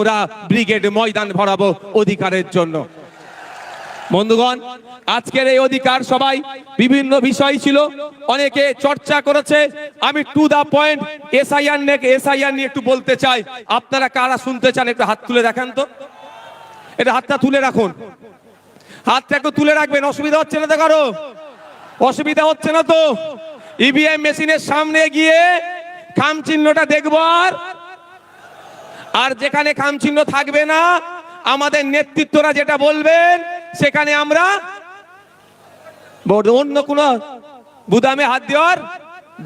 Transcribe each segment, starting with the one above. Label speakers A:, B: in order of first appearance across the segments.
A: আমরা ব্রিগেড ময়দান ভরাবো অধিকারের জন্য। বন্ধুগণ, আজকের এই অধিকার সবাই বিভিন্ন বিষয় ছিল, অনেকে চর্চা করেছে। আমি টু দা পয়েন্ট এসআইআর নিয়ে এসআইআর নিয়ে একটু বলতে চাই। আপনারা কারা শুনতে চান, একটু হাত তুলে দেখান তো। এটা হাতটা তুলে রাখুন। হাতটা একটু তুলে রাখবেন, অসুবিধা হচ্ছে না তো কারও? অসুবিধা হচ্ছে না তো? ইভিএম মেশিনের সামনে গিয়ে খাম চিহ্নটা দেখব আর যেখানে খামচিহ্ন থাকবে না, আমাদের নেতৃত্বরা যেটা বলবেন, সেখানে আমরা অন্য কোনো বুদামে হাত দেওয়ার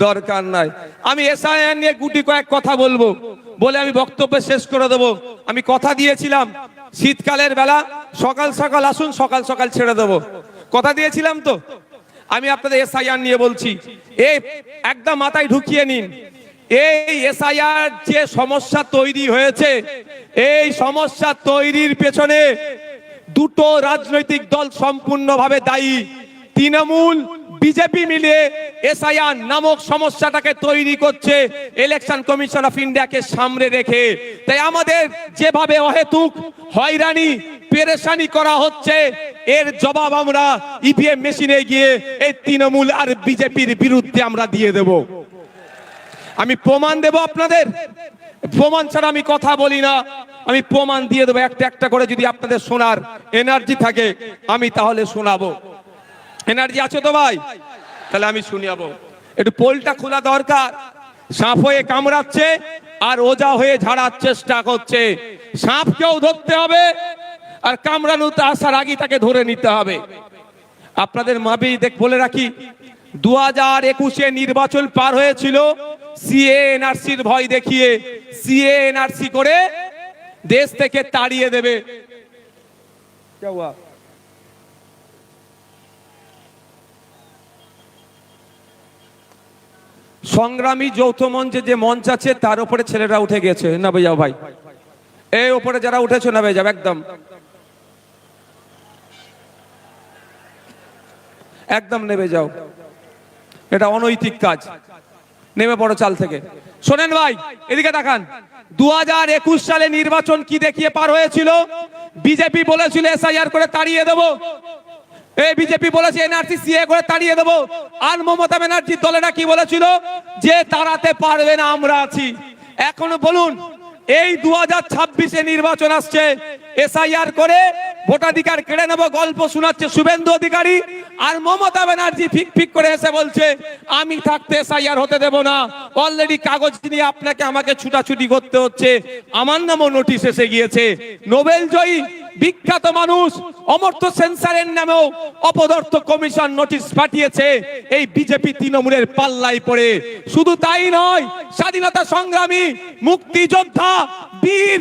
A: দরকার নাই। আমি এসআইআর নিয়ে গুটি কয়েক কথা বলব, বলে আমি বক্তব্য শেষ করে দেবো। আমি কথা দিয়েছিলাম, শীতকালের বেলা সকাল সকাল আসুন, সকাল সকাল ছেড়ে দেবো। কথা দিয়েছিলাম তো? আমি আপনাদের এসআইআর নিয়ে বলছি, এই একদম মাথায় ঢুকিয়ে নিন এই এসআইআর যে সমস্যা তৈরি হয়েছে, এই সমস্যা তৈরির পেছনে দুটো রাজনৈতিক দল সম্পূর্ণভাবে দায়ী। তৃণমূল, বিজেপি মিলে এসআইআর নামক সমস্যাটাকে তৈরি করছে ইলেকশন কমিশন অফ ইন্ডিয়াকে সামনে রেখে। তাই আমাদের যেভাবে অহেতুক, হয়রানি, পেরেশানি করা হচ্ছে, এর জবাব আমরা ইভিএম মেশিনে গিয়ে এই তৃণমূল আর বিজেপির বিরুদ্ধে আমরা দিয়ে দেব। আমি প্রমাণ দেব আপনাদের। প্রমাণ ছাড়া আমি কথা বলি না। আমি প্রমাণ দিয়ে দেবো একটা একটা করে যদি আপনাদের শোনার এনার্জি থাকে, আমি তাহলে শোনাবো। এনার্জি আছে তো ভাই? তাহলে আমি শুনিয়াবো। একটু পোলটা খোলা দরকার। সাপ হয়ে কামড়াচ্ছে আর ওজা হয়ে ঝাড়ার চেষ্টা করছে। সাপকেও ধরতে হবে আর কামড়ানোতে আসার আগে তাকে ধরে নিতে হবে। আপনাদের মাবি দেখ বলে রাখি দু হাজার একুশে নির্বাচন পার হয়েছিল। সিএনআরসির ভয় দেখিয়ে সিএনআরসি করে দেশ থেকে তাড়িয়ে দেবে। সংগ্রামী যৌথ মঞ্চে যে মঞ্চ আছে, তার উপরে ছেলেরা উঠে গেছে। নাবে যাও ভাই। এই উপরে যারা উঠেছে নাবে যাও, একদম। একদম নেবে, যাও। এটা অনৈতিক কাজ। নেমে পড়ো চাল থেকে। শোনেন ভাই, এদিকে তাকান দু হাজার সালে নির্বাচন কি দেখিয়ে পার হয়েছিল? বিজেপি বলেছিল এসআইআর করে তাড়িয়ে দেবো। এই বিজেপি বলেছে এনআরসি সিএ করে তাড়িয়ে দেবো। আর মমতা ব্যানার্জির দলেরা কি বলেছিল যে তাড়াতে পারবে না, আমরা আছি। এখন বলুন, এই দু হাজার ছাব্বিশে নির্বাচন আসছে, এসআইআর করে ভোটাধিকার কেড়ে নেব, গল্প শোনাচ্ছে শুভেন্দু অধিকারী। আর মমতা ব্যানার্জি ফিক ফিক করে এসে বলছে, আমি থাকতে এসআইআর হতে দেব না। অলরেডি কাগজ নিয়ে আপনাকে আমাকে ছুটাছুটি করতে হচ্ছে। আমার নামও নোটিশ এসে গিয়েছে। নোবেল জয়ী, বিখ্যাত মানুষ, অমর্ত্য সেন্সারের নামেও অপদার্থ কমিশন নোটিশ পাঠিয়েছে। এই বিজেপি তৃণমূলের পাল্লাই পড়ে। শুধু তাই নয়, স্বাধীনতা সংগ্রামী, মুক্তিযোদ্ধা, বীর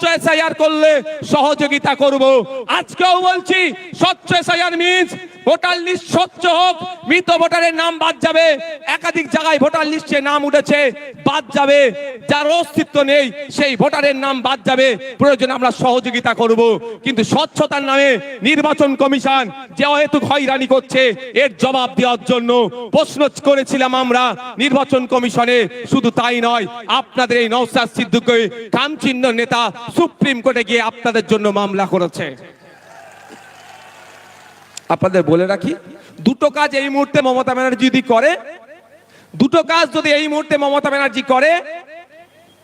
A: স্বচ্ছ এসআইআর করলে সহযোগিতা করব। আজকেও বলছি স্বচ্ছ এসআইআর মিন্স ভোটার লিস্ট স্বচ্ছ হোক, মৃত ভোটারের নাম বাদ যাবে। একাধিক জায়গায় ভোটার লিস্টে নাম উঠেছে, বাদ যাবে। যার অস্তিত্ব নেই, সেই ভোটারের নাম বাদ যাবে। প্রয়োজনে আমরা সহযোগিতা করব। কিন্তু স্বচ্ছতার নামে নির্বাচন কমিশন যে অহেতুক হয়রানি করছে, এর জবাব দেওয়ার জন্য প্রশ্ন করেছিলাম আমরা নির্বাচন কমিশনে। শুধু তাই নয়, আপনাদের এই নওসাদ সিদ্দিকী কামচিহ্ন নেতা সুপ্রিম কোর্টে গিয়ে আপনাদের জন্য মামলা করেছে। আপনাদের বলে রাখি, দুটো কাজ এই মুহূর্তে মমতা ব্যানার্জি যদি করে, দুটো কাজ যদি এই মুহূর্তে মমতা ব্যানার্জি করে,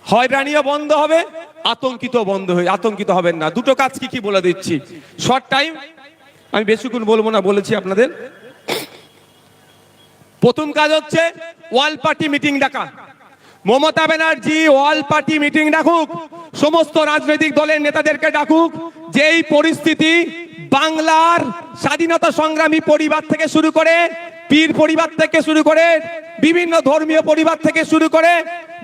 A: হয়রানিও বন্ধ হবে আতঙ্কিত বন্ধ হয়ে, আতঙ্কিত হবেন না। দুটো কাজ কি কি বলে দিচ্ছি? শর্ট টাইম আমি বেশিক্ষণ বলব না, বলেছি আপনাদের। প্রথম কাজ হচ্ছে, ওয়াল পার্টি মিটিং ডাকা। Mamata Banerjee all party meeting ডাকুক, সমস্ত রাজনৈতিক দলের নেতাদেরকে ডাকুক যে এই পরিস্থিতি বাংলার স্বাধীনতা সংগ্রামী পরিবার থেকে শুরু করে পীর পরিবার থেকে শুরু করে বিভিন্ন ধর্মীয় পরিবার থেকে শুরু করে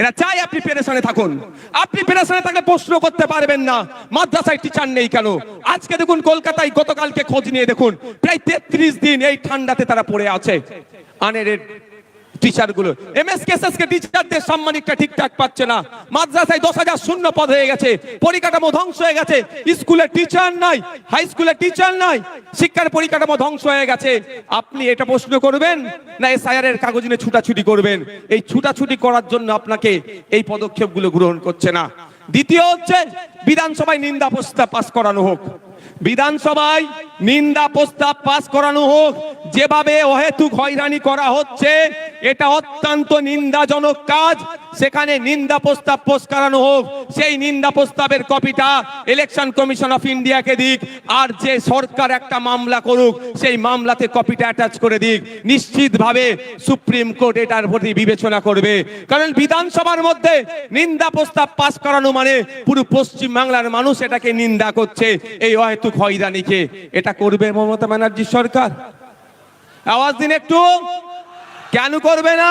A: এরা চাই আপনি পেরেশানে থাকুন। আপনি পেরেশানে থাকলে প্রশ্ন করতে পারবেন না। মাদ্রাসায় টিচার নেই কেন? আজকে দেখুন কলকাতায় গতকালকে খোঁজ নিয়ে দেখুন, প্রায় তেত্রিশ দিন এই ঠান্ডাতে তারা পড়ে আছে। আনের টিচারগুলো এমএস কেসএস কে টিচারদের সাম্মানিকটা ঠিকঠাক পাচ্ছে না। মাদ্রাসায় দশ হাজার শূন্য পদ হয়ে গেছে। পরিকাঠামো ধ্বংস হয়ে গেছে। স্কুলে টিচার নাই, হাই স্কুলে টিচার নাই, শিক্ষার পরিকাঠামো ধ্বংস হয়ে গেছে। আপনি এটা প্রশ্ন করবেন না এসআইআর এর কাগজ নিয়ে ছুটাছুটি করবেন? এই ছুটাছুটি করার জন্য আপনাকে এই পদক্ষেপগুলো গ্রহণ করছে না। দ্বিতীয় হচ্ছে, বিধানসভায় নিন্দা প্রস্তাব পাস করানো হোক। বিধানসভায় নিন্দা প্রস্তাব পাস করানো হোক, যেভাবে অহেতুক হয়রানি করা হচ্ছে, এটা অত্যন্ত নিন্দাজনক কাজ। সেখানে নিন্দা প্রস্তাব পোষ করানো হোক, সেই নিন্দা প্রস্তাবের কপিটা ইলেকশন কমিশন অফ ইন্ডিয়াকে দিক, আর যে সরকার একটা মামলা করুক, সেই মামলাতে কপিটা অ্যাটাচ করে দিক। নিশ্চিতভাবে সুপ্রিম কোর্ট এটার প্রতি বিবেচনা করবে। কারণ বিধানসভার মধ্যে নিন্দা প্রস্তাব পাস করানো মানে পুরো পশ্চিম বাংলার মানুষ এটাকে নিন্দা করছে, এই অহেতুক হয়রানিকে। এটা করবে মমতা ব্যানার্জি সরকার? আওয়াজ দিন একটু। কেন করবে না?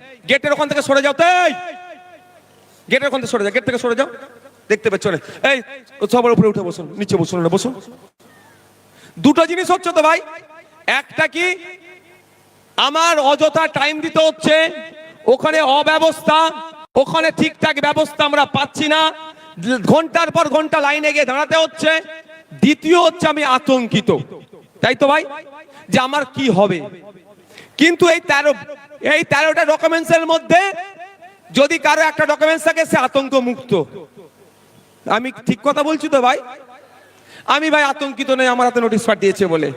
A: গেটের ওখান থেকে সরে যাও তো গেটের ওখান থেকে সরে যাও, গেট থেকে সরে যাও। দেখতে পাচ্ছ এই, সবার উপরে উঠে বসুন, নিচে বসুন না বসুন। দুটো জিনিস হচ্ছে তো ভাই। একটা কি, আমার অযথা টাইম দিতে হচ্ছে, ওখানে অব্যবস্থা, ওখানে ঠিকঠাক ব্যবস্থা আমরা পাচ্ছি না। ঘণ্টার পর ঘণ্টা লাইনে গিয়ে দাঁড়াতে হচ্ছে। দ্বিতীয় হচ্ছে আমি আতঙ্কিত। তাই তো ভাই? যে আমার কি হবে? কিন্তু এই তেরো এই তেরোটা ডকুমেন্টস এর মধ্যে যদি কারও একটা ডকুমেন্টস থাকে, সে আতঙ্ক মুক্ত আমি ঠিক কথা বলছি তো ভাই? আমি ভাই আতঙ্কিত নই, আমার হাতে নোটিশ পাঠিয়েছে বলে।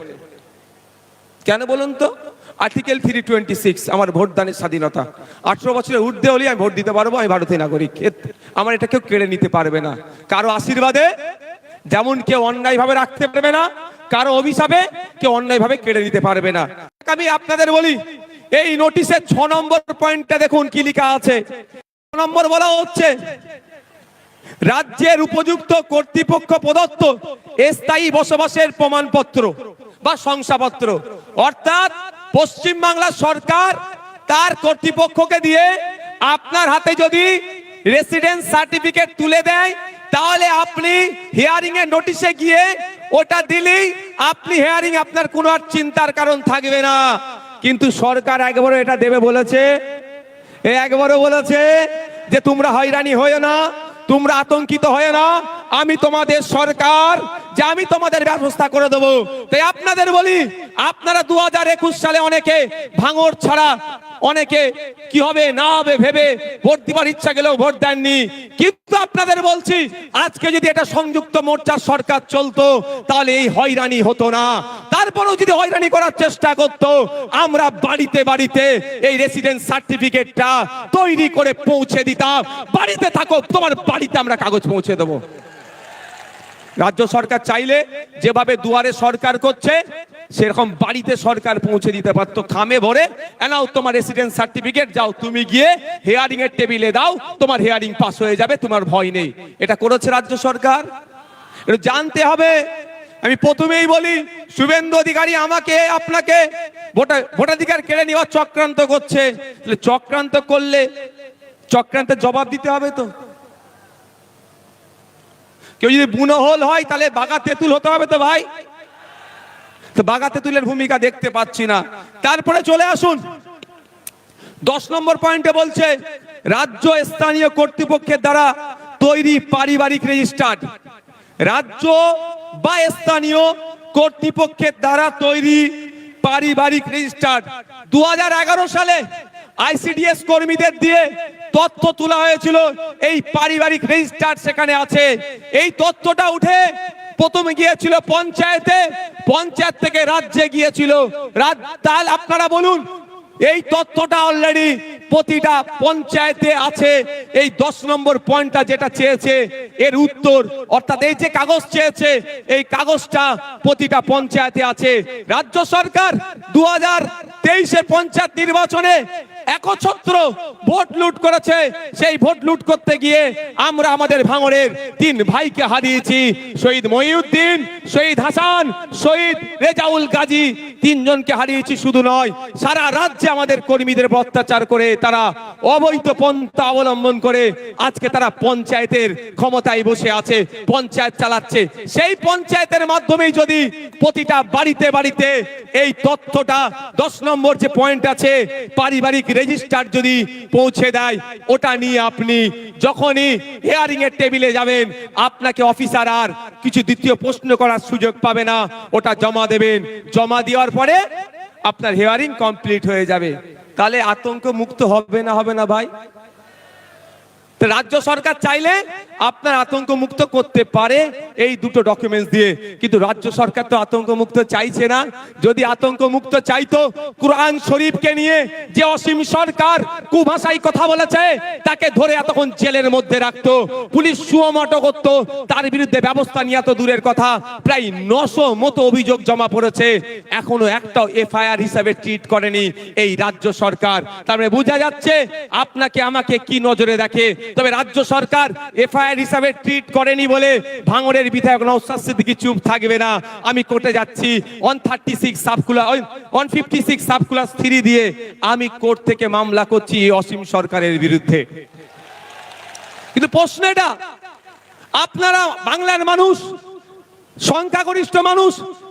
A: কেন বলুন তো? আর্টিকেল থ্রি টোয়েন্টি সিক্স আমার ভোটদানের স্বাধীনতা। আঠারো বছরের ঊর্ধ্বে হলে আমি ভোট দিতে পারব, আমি ভারতীয় নাগরিক। আমার এটা কেউ কেড়ে নিতে পারবে না। কারও আশীর্বাদে যেমন কেউ অন্যায় ভাবে রাখতে পারবে না, কারও অভিশাপে কেউ অন্যায় ভাবে কেড়ে নিতে পারবে না। আমি আপনাদের বলি এই নোটিশের ছ নম্বর পয়েন্টটা দেখুন কি লেখা আছে। ছ নম্বর বলা হচ্ছে, রাজ্যের উপযুক্ত কর্তৃপক্ষ প্রদত্ত স্থায়ী বসবাসের প্রমাণপত্র বা শংসাপত্র। অর্থাৎ পশ্চিম বাংলা সরকার তার কর্তৃপক্ষকে দিয়ে আপনার হাতে যদি রেসিডেন্স সার্টিফিকেট তুলে দেয়, তাহলে আপনি হিয়ারিং এর নোটিশে গিয়ে ওটা দিলেই আপনি হিয়ারিং আপনার কোনো আর চিন্তার কারণ থাকবে না। কিন্তু সরকার একবারও এটা দেবে বলেছে। একবারও বলেছে যে তোমরা হয়রানি হয়ে না, তোমরা আতঙ্কিত হয়ে না আমি তোমাদের সরকার, যে আমি তোমাদের ব্যবস্থা করে দেবো। তাই আপনাদের বলি, আপনারা দু হাজার একুশ সালে অনেকে ভাঙর ছাড়া অনেকে কি হবে না হবে ভেবে ভোট দিবার ইচ্ছা গেলেও ভোট দেননি। কিন্তু আপনাদের বলছি, আজকে যদি এটা সংযুক্ত মোর্চার সরকার চলতো, তাহলে এই হয়রানি হতো না। তারপরেও যদি হয়রানি করার চেষ্টা করতো, আমরা বাড়িতে বাড়িতে এই রেসিডেন্স সার্টিফিকেটটা তৈরি করে পৌঁছে দিতাম। বাড়িতে থাকো, তোমার বাড়িতে আমরা কাগজ পৌঁছে দেবো। রাজ্য সরকার চাইলে যেভাবে দুয়ারে সরকার করছে, সেরকম বাড়িতে সরকার পৌঁছে দিতে পারতো। খামে ভরে এনাও তোমার রেসিডেন্স সার্টিফিকেট যাও তুমি গিয়ে হেয়ারিং এর টেবিলে দাও, তোমার হেয়ারিং পাস হয়ে যাবে, তোমার ভয় নেই। এটা করেছে রাজ্য সরকার। এটা জানতে হবে। আমি প্রথমেই বলি, শুভেন্দু অধিকারী আমাকে, আপনাকে ভোটাধিকার কেড়ে নেওয়ার চক্রান্ত করছে। চক্রান্ত করলে, চক্রান্তের জবাব দিতে হবে তো। কেউ যদি বুনো হোল হয়, তাহলে বাঘা তেঁতুল হতে হবে তো ভাই। তো বাঘা তেঁতুলের ভূমিকা দেখতে পাচ্ছি না। তারপরে চলে আসুন। দশ নম্বর পয়েন্টে বলছে, রাজ্য স্থানীয় কর্তৃপক্ষের দ্বারা তৈরি পারিবারিক রেজিস্টার্ড রাজ্য বা স্থানীয় কর্তৃপক্ষের দ্বারা তৈরি পারিবারিক রেজিস্টার্ড দু সালে আইসিডিএস কর্মীদের দিয়ে তথ্য তোলা হয়েছিল। এই পারিবারিক রেজিস্টার সেখানে আছে। এই তথ্যটা উঠে প্রথমে গিয়েছিল পঞ্চায়েতে। পঞ্চায়েত থেকে রাজ্যে গিয়েছিল। আপনারা বলুন এই তথ্যটা অলরেডি প্রতিটা পঞ্চায়েতে আছে। এই দশ নম্বর পয়েন্টটা যেটা চেয়েছে, এর উত্তর, অর্থাৎ এই যে কাগজ চেয়েছে, এই কাগজটা প্রতিটা পঞ্চায়েতে আছে। রাজ্য সরকার দু হাজার তেইশের পঞ্চায়েত নির্বাচনে একছত্র ভোট লুট করেছে। সেই ভোট লুট করতে গিয়ে আমরা আমাদের ভাঙড়ের তিন ভাইকে হারিয়েছি। শহীদ মহিউদ্দিন, শহীদ হাসান, শহীদ রেজাউল গাজী, তিনজনকে হারিয়েছি শুধু নয়, সারা রাজ্যে আমাদের কর্মীদের অত্যাচার করে, তারা অবৈধ পন্থা অবলম্বন করে, আজকে তারা পঞ্চায়েতের ক্ষমতায় বসে আছে, পঞ্চায়েত চালাচ্ছে। সেই পঞ্চায়েতের মাধ্যমেই যদি প্রতিটা বাড়িতে বাড়িতে এই তথ্যটা, দশ নম্বর যে পয়েন্ট আছে, পারিবারিক রেজিস্টার যদি পৌঁছে দেয়, ওটা নিয়ে আপনি যখনই হেয়ারিং এর টেবিলে যাবেন, আপনাকে অফিসার আর কিছু দ্বিতীয় প্রশ্ন করার সুযোগ পাবে না, ওটা জমা দেবেন। জমা দেওয়ার পরে আপনার হেয়ারিং কমপ্লিট হয়ে যাবে। তাহলে আতঙ্ক মুক্ত হবে না হবে না ভাই? রাজ্য সরকার চাইলে আপনার আতঙ্ক মুক্ত করতে পারে এই দুটো ডকুমেন্টস দিয়ে। কিন্তু রাজ্য সরকার তো আতঙ্ক মুক্ত চাইছে না। যদি আতঙ্ক মুক্ত চাইতো, কোরআন শরীফকে নিয়ে যে অসীম সরকার কুভাষায় কথা বলেছে, তাকে ধরে এতক্ষণ জেলের মধ্যে রাখতো, পুলিশ সুমটো করতো, তার বিরুদ্ধে ব্যবস্থা নিয়ে এত দূরের কথা। প্রায় নশো মতো অভিযোগ জমা পড়েছে। এখনও একটাও এফআইআর হিসাবে ট্রিট করেনি এই রাজ্য সরকার। তার মানে বোঝা যাচ্ছে, আপনাকে আমাকে কি নজরে দেখে তবে রাজ্য সরকার এফআইআর হিসাবে ট্রিট করেনি বলে ভাঙড়ের বিধায়ক নৌসাদ সিদ্দিকি চুপ থাকবে না। আমি কোর্টে যাচ্ছি। One thirty six sub clause one fifty six sub clause three দিয়ে আমি কোর্ট থেকে মামলা করছি অসীম সরকারের বিরুদ্ধে। কিন্তু প্রশ্ন এটা আপনারা বাংলার মানুষ, সংখ্যাগরিষ্ঠ মানুষ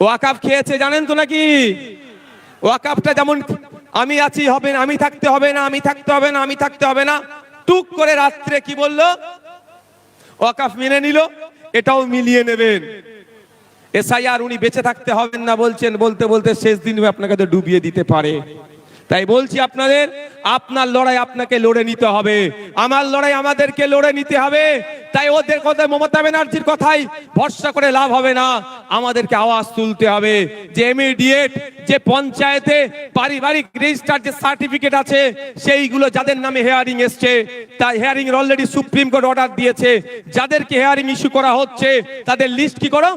A: ওয়াকাফ খেয়েছে, জানেন তো নাকি? ওয়াকাফটা যেমন আমি আছি, হবে না, আমি থাকতে হবে না, আমি থাকতে হবে না, আমি থাকতে হবে না। টুক করে রাত্রে কি বলল? ওয়াকাফ মেনে নিল, এটাও মিলিয়ে নেবেন। এসআইআর উনি বেঁচে থাকতে হবেন না বলছেন, বলতে বলতে শেষ দিন আপনাকে তো ডুবিয়ে দিতে পারে। তাই বলছি আপনাদের, আপনার লড়াই আপনাকে লড়ে নিতে হবে। আমার লড়াই আমাদেরকে লড়ে নিতে হবে। তাই ওদের কথা মমতা ব্যানার্জির কথাই, ভরসা করে লাভ হবে না। আমাদেরকে আওয়াজ তুলতে হবে। যে ইমিডিয়েট যে পঞ্চায়েতে পারিবারিক রেজিস্টার যে সার্টিফিকেট আছে, সেইগুলো যাদের নামে হেয়ারিং এসছে, তাই hearing already supreme court order দিয়েছে। যাদেরকে হেয়ারিং ইস্যু করা হচ্ছে, তাদের লিস্ট কি করো?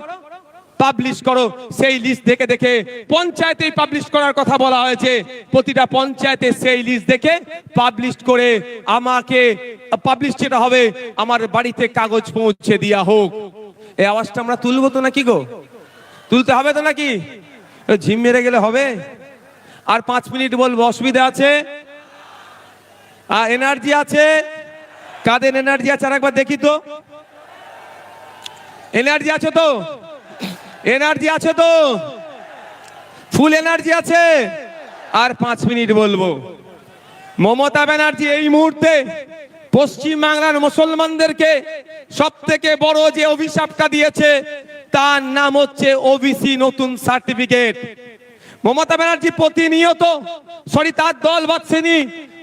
A: পাবলিশ করো। সেই লিস্ট দেখে দেখে পঞ্চায়েতেই পাবলিশ করার কথা বলা হয়েছে। প্রতিটা পঞ্চায়েতে সেই লিস্ট দেখে পাবলিশ করে আমাকে পাবলিশ যেটা হবে, আমার বাড়িতে কাগজ পৌঁছে দেওয়া হোক। এই আওয়াজটা আমরা তুলবো তো নাকি গো? তুলতে হবে তো নাকি? ঝিম মেরে গেলে হবে। আর পাঁচ মিনিট বলব, অসুবিধা আছে? আর এনার্জি আছে? কাদের এনার্জি আছে আর একবার দেখি তো। এনার্জি আছে তো? এনার্জি আছে তো? ফুল এনার্জি আছে? আর পাঁচ মিনিট বলব। মমতা ব্যানার্জি এই মুহূর্তে পশ্চিম বাংলার মুসলমানদেরকে সব থেকে বড় যে অভিশাপটা দিয়েছে, তার নাম হচ্ছে ওবিসি নতুন সার্টিফিকেট। মমতা ব্যানার্জি প্রতিনিয়ত সরি তার দল বাদশিনী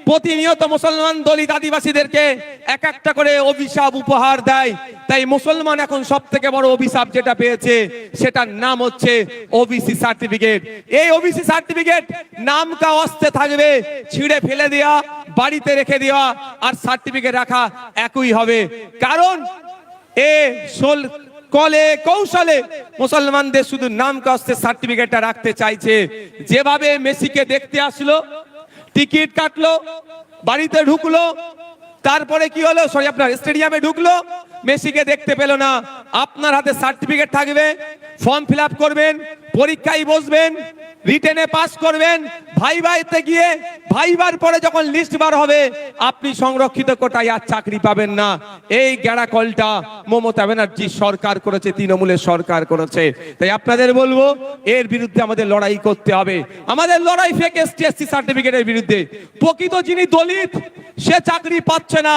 A: প্রতিনিয়ত মুসলমান দলিত আদিবাসীদেরকে এক একটা করে অভিশাপ উপহার দেয়। তাই মুসলমান এখন সব থেকে বড় অভিশাপ যেটা পেয়েছে, সেটার নাম হচ্ছে ওবিসি সার্টিফিকেট। এই ওবিসি সার্টিফিকেট নামটা অস্তে থাকবে, ছিঁড়ে ফেলে দেওয়া বাড়িতে রেখে দেওয়া আর সার্টিফিকেট রাখা একই হবে। কারণ এ সোল কলে, কৌশলে মুসলমানদের শুধু নাম কষ্টে সার্টিফিকেটটা রাখতে চাইছে। যেভাবে মেসিকে দেখতে আসলো, টিকিট কাটলো, বাড়িতে ঢুকলো, তারপরে কি হলো? সরি আপনার স্টেডিয়ামে ঢুকলো, মেসিকে দেখতে পেল না। আপনার হাতে সার্টিফিকেট থাকবে ফর্ম ফিল করবেন পরীক্ষায় বসবেন, রিটেনে পাস করবেন ভাই ভাইতে গিয়ে ভাইবার পরে যখন লিস্ট বার হবে, আপনি সংরক্ষিত কোটায় আর চাকরি পাবেন না। এই গেড়া কলটা মমতা ব্যানার্জি সরকার করেছে, তৃণমূলের সরকার করেছে। তাই আপনাদের বলব, এর বিরুদ্ধে আমাদের লড়াই করতে হবে। আমাদের লড়াই ফেক এসটি এসসি সার্টিফিকেটের বিরুদ্ধে। প্রকৃত যিনি দলিত, সে চাকরি পাচ্ছে না।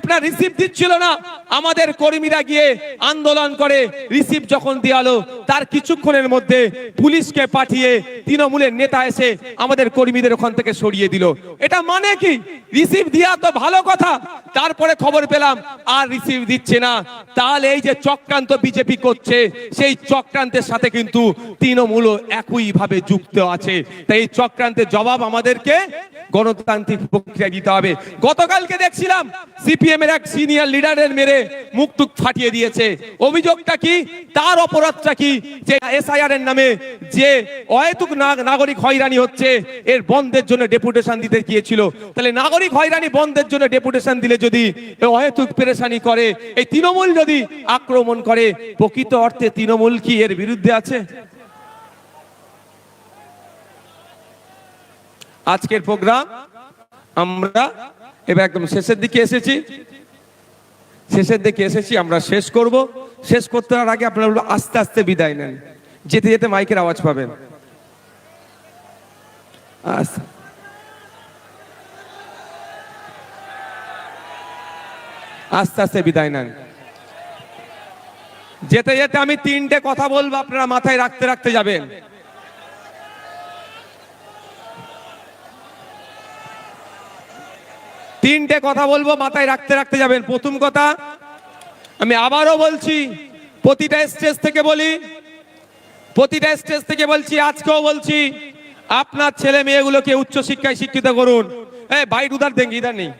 A: আপনার রিসিভ দিচ্ছিল না। আমাদের কর্মীরা গিয়ে আন্দোলন করে রিসিভ যখন দেওয়ালো তার কিছুক্ষণের মধ্যে পুলিশকে পাঠিয়ে তৃণমূলের নেতা এসে আমাদের কর্মীদের ওখান থেকে সরিয়ে দিল। এটা মানে কি? রিসিভ দিয়া তো ভালো কথা, তারপরে খবর পেলাম, আর রিসিভ দিচ্ছে না। তাহলে এই যে চক্রান্ত বিজেপি করছে, সেই চক্রান্তের সাথে কিন্তু তৃণমূল একই ভাবে যুক্ত আছে। তাই এই চক্রান্তের জবাব আমাদেরকে গণতান্ত্রিক প্রক্রিয়া দিতে হবে। গতকালকে দেখছিলাম সিপিএম এর এক সিনিয়র লিডারের মেরে মুখ ফাটিয়ে দিয়েছে। অভিযোগটা কি? তার অপরাধটা কি? যে এসআইআর এর নামে যে অহেতুক নাগরিক হয়রানি হচ্ছে, এর বন্ধের জন্য ডেপুটেশন দিতে গিয়েছিল। তাহলে নাগরিক হয়রানি বন্ধের জন্য ডেপুটেশন দিলে যদি অহেতুক পেরেশানি করে, এই তৃণমূল যদি আক্রমণ করে, প্রকৃত অর্থে তৃণমূল কি এর বিরুদ্ধে আছে? আজকের প্রোগ্রাম আমরা এবার একদম শেষের দিকে এসেছি। শেষের দিকে এসেছি, আমরা শেষ করব। শেষ করতে আগে আপনারা আস্তে আস্তে বিদায় নেন। যেতে যেতে মাইকের আওয়াজ পাবেন। আস্তে আস্তে বিদায় নেন। যেতে যেতে আমি তিনটে কথা বলব, আপনারা মাথায় রাখতে রাখতে যাবেন। তিনটে কথা বলব, মাথায় রাখতে রাখতে যাবেন। প্রথম কথা, আমি আবারও বলছি, প্রতিটা স্টেজ থেকে বলি, প্রতিটা স্টেজ থেকে বলছি, আজকেও বলছি, আপনার ছেলে মেয়েগুলোকে উচ্চ শিক্ষায় শিক্ষিত করুন। এ, বাইট উধার দেন, ইধার নেই।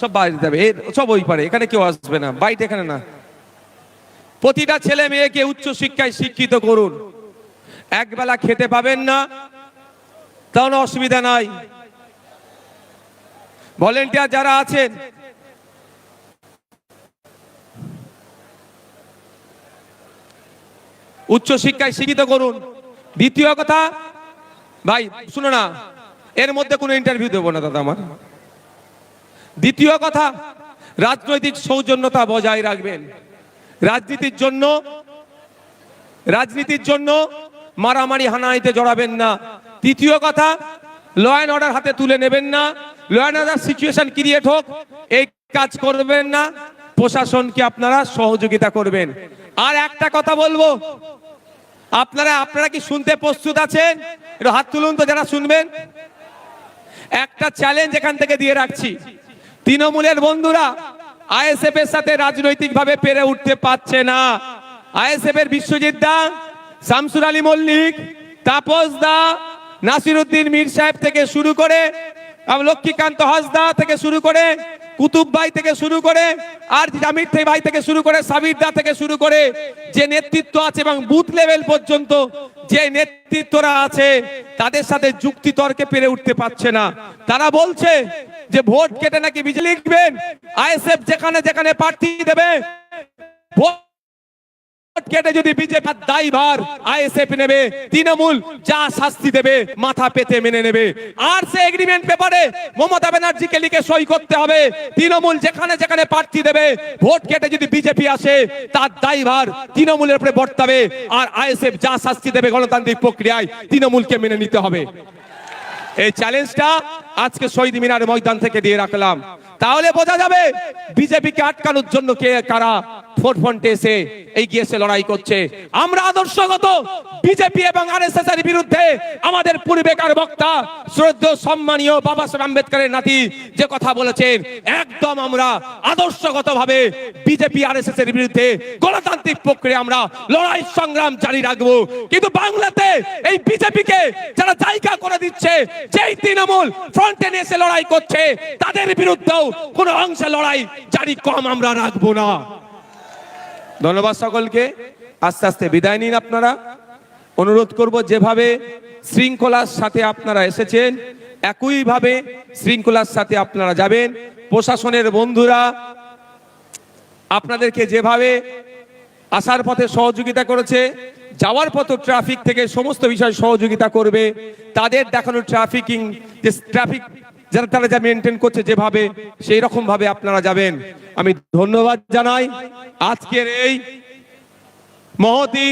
A: সব বাইরে যাবে এ, সব ওই পারে, এখানে কেউ আসবে না। বাইট এখানে না। প্রতিটা ছেলে মেয়েকে উচ্চ শিক্ষায় শিক্ষিত করুন। একবেলা খেতে পাবেন না তাহলে অসুবিধা নাই। ভলেন্টিয়ার যারা আছেন উচ্চ শিক্ষায় শিক্ষিত করুন। দ্বিতীয় কথা, ভাই, শুনো না, এর মধ্যে কোনো ইন্টারভিউ দেবো না, দাদা আমার। দ্বিতীয় কথা, রাজনৈতিক সৌজন্যতা বজায় রাখবেন। রাজনীতির জন্য রাজনীতির জন্য মারামারি হানাহানিতে জড়াবেন না। তৃতীয় কথা ল অ্যান্ড অর্ডার হাতে তুলে নেবেন না। Law and order situation create হোক, এই কাজ করবেন না। প্রশাসনকে আপনারা সহযোগিতা করবেন। আর একটা কথা বলব, আপনারা আপনারা কি শুনতে প্রস্তুত আছেন? একটু হাত তুলুন তো যারা শুনবেন। একটা চ্যালেঞ্জ এখান থেকে দিয়ে রাখছি। তৃণমূলের বন্ধুরা, আইএসএফ এর সাথে রাজনৈতিকভাবে পেরে উঠতে পারছে না। আইএসএফ এর বিশ্বজিৎ দা, শামসুর আলী মল্লিক, তাপস দা নাসিরুদ্দিন মীর সাহেব থেকে শুরু করে লক্ষ্মীকান্ত হাসদা থেকে শুরু করে, কুতুব ভাই থেকে শুরু করে, আর জামির ভাই থেকে শুরু করে, সাবির দা থেকে শুরু করে যে নেতৃত্ব আছে এবং বুথ লেভেল পর্যন্ত যে নেতৃত্বরা আছে, তাদের সাথে যুক্তি তর্কে পেরে উঠতে পারছে না। তারা বলছে যে ভোট কেটে নাকি বিজেপি লিখবেন, আইএসএফ যেখানে যেখানে প্রার্থী দেবে, ভোট কেটে যদি বিজেপি দায়ভার আইএসএফ নেবে, তৃণমূল যা শাস্তি দেবে, মাথা পেতে মেনে নেবে। আর সে এগ্রিমেন্ট পেপারে মমতা ব্যানার্জিকে লিখে সই করতে হবে। তৃণমূল যেখানে যেখানে প্রার্থী দেবে, ভোট কেটে যদি বিজেপি আসে, তার দায়ভার তৃণমূলের উপরে বর্তাবে। আর আইএসএফ যা শাস্তি দেবে গণতান্ত্রিক প্রক্রিয়ায়, তৃণমূলকে মেনে নিতে হবে। এই চ্যালেঞ্জটা আজকে শহীদ মিনার ময়দান থেকে দিয়ে রাখলাম। তাহলে বোঝা যাবে বিজেপিকে আটকানোর জন্য কে কারা ফোর এসে এগিয়ে এসে লড়াই করছে। আমরা আদর্শগত বিজেপি এবং আরএসএস এর বিরুদ্ধে আমাদের পূর্বেকার বক্তা, শ্রদ্ধেয়, সম্মানীয় বাবা সাহেব আম্বেদকরের নাতি যে কথা বলেছেন, একদম আমরা আদর্শগত ভাবে বিজেপি আরএসএস এর বিরুদ্ধে গণতান্ত্রিক প্রক্রিয়া আমরা লড়াই সংগ্রাম জারি রাখব। কিন্তু বাংলাতে এই বিজেপিকে যারা জায়গা করে দিচ্ছে, যেই তৃণমূল ফ্রন্টে এসে লড়াই করছে, তাদের বিরুদ্ধেও কোনো অংশে লড়াই জারি কম আমরা রাখব না। ধন্যবাদ সকলকে। আস্তে আস্তে বিদায় নিন আপনারা। অনুরোধ করব যেভাবে শৃঙ্খলার সাথে আপনারা এসেছেন, একইভাবে শৃঙ্খলার সাথে আপনারা যাবেন। প্রশাসনের বন্ধুরা, আপনাদেরকে যেভাবে আসার পথে সহযোগিতা করেছে, যাওয়ার পথে ট্রাফিক থেকে সমস্ত বিষয় সহযোগিতা করবে, তাদের দেখানো ট্রাফিকিং ট্রাফিক যারা তারা যা মেনটেন করছে যেভাবে, সেই রকম ভাবে আপনারা যাবেন। আমি ধন্যবাদ জানাই। আজকের এই মহতি